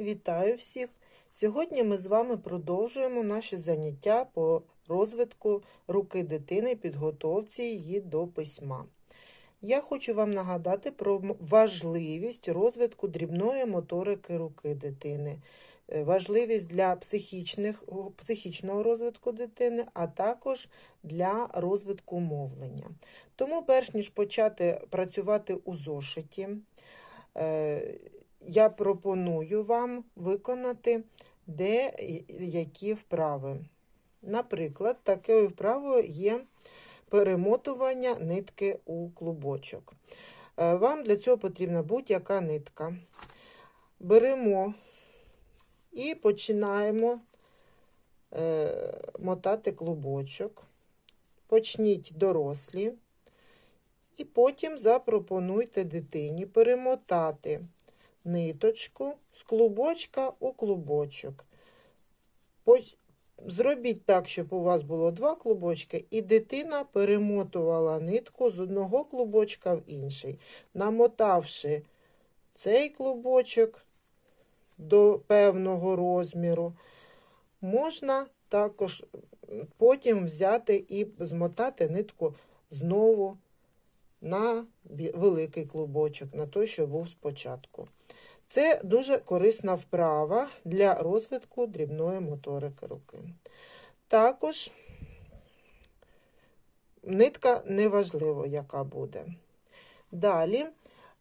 Вітаю всіх! Сьогодні ми з вами продовжуємо наші заняття по розвитку руки дитини, підготовці її до письма. Я хочу вам нагадати про важливість розвитку дрібної моторики руки дитини, е, важливість для психічних, психічного розвитку дитини, а також для розвитку мовлення. Тому, перш ніж почати працювати у зошиті, е, я пропоную вам виконати де які вправи. Наприклад, такою вправою є перемотування нитки у клубочок. Е, Вам для цього потрібна будь-яка нитка. Беремо і починаємо е, мотати клубочок. Почніть дорослі, і потім запропонуйте дитині перемотати ниточку з клубочка у клубочок. Зробіть так, щоб у вас було два клубочки, і дитина перемотувала нитку з одного клубочка в інший, намотавши цей клубочок до певного розміру, можна також потім взяти і змотати нитку знову на великий клубочок, на той, що був спочатку. Це дуже корисна вправа для розвитку дрібної моторики руки. Також нитка неважливо, яка буде. Далі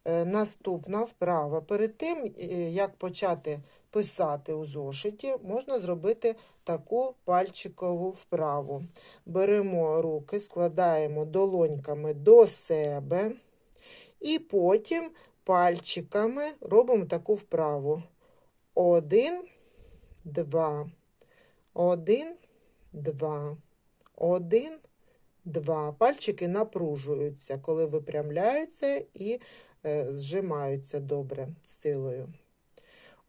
е, наступна вправа. Перед тим, е, як почати писати у зошиті, можна зробити таку пальчикову вправу. Беремо руки, складаємо долоньками до себе і потім пальчиками робимо таку вправу. Один, два, один, два, один, два. Пальчики напружуються, коли випрямляються і е, зжимаються добре з силою.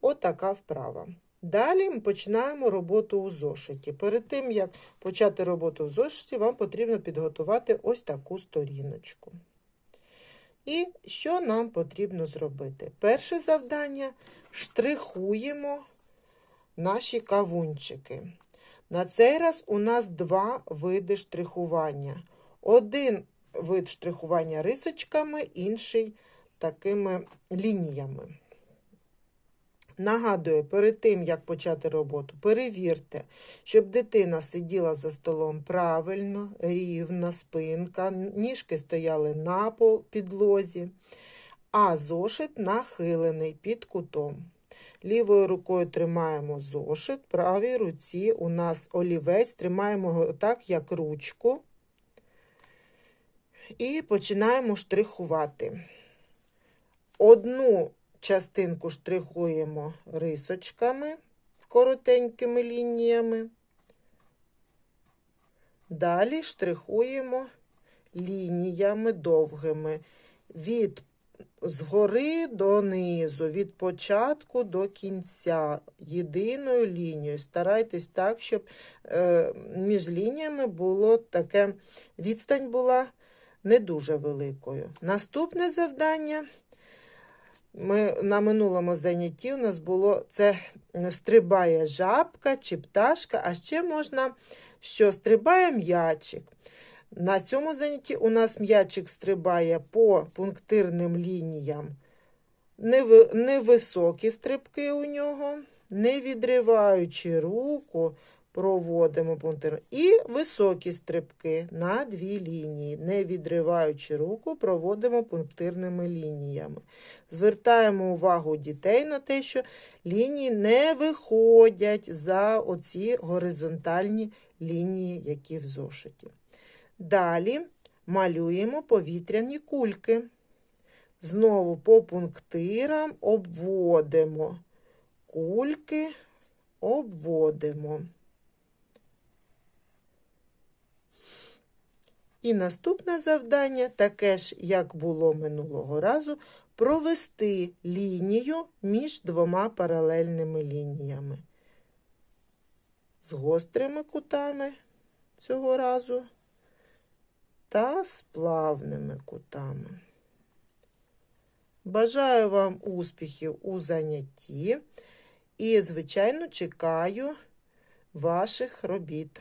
Отака вправа. Далі ми починаємо роботу у зошиті. Перед тим, як почати роботу у зошиті, вам потрібно підготувати ось таку сторіночку. І що нам потрібно зробити? Перше завдання штрихуємо наші кавунчики. На цей раз у нас два види штрихування. Один вид штрихування рисочками, інший такими лініями. Нагадую, перед тим, як почати роботу, перевірте, щоб дитина сиділа за столом правильно, рівна спинка, ніжки стояли на підлозі, а зошит нахилений під кутом. Лівою рукою тримаємо зошит, правій руці у нас олівець, тримаємо його так, як ручку, і починаємо штрихувати. Одну частинку штрихуємо рисочками, коротенькими лініями. Далі штрихуємо лініями довгими від згори до низу, від початку до кінця, єдиною лінією. Старайтесь так, щоб е, між лініями було таке відстань була не дуже великою. Наступне завдання. Ми на минулому занятті у нас було це стрибає жабка чи пташка, а ще можна, що стрибає м'ячик. На цьому занятті у нас м'ячик стрибає по пунктирним лініям. Невисокі стрибки у нього, не відриваючи руку, проводимо пунктир. І високі стрибки на дві лінії. Не відриваючи руку, проводимо пунктирними лініями. Звертаємо увагу дітей на те, що лінії не виходять за оці горизонтальні лінії, які в зошиті. Далі малюємо повітряні кульки. Знову по пунктирам обводимо. Кульки обводимо. І наступне завдання, таке ж, як було минулого разу, провести лінію між двома паралельними лініями. З гострими кутами цього разу та з плавними кутами. Бажаю вам успіхів у занятті І, звичайно, чекаю ваших робіт.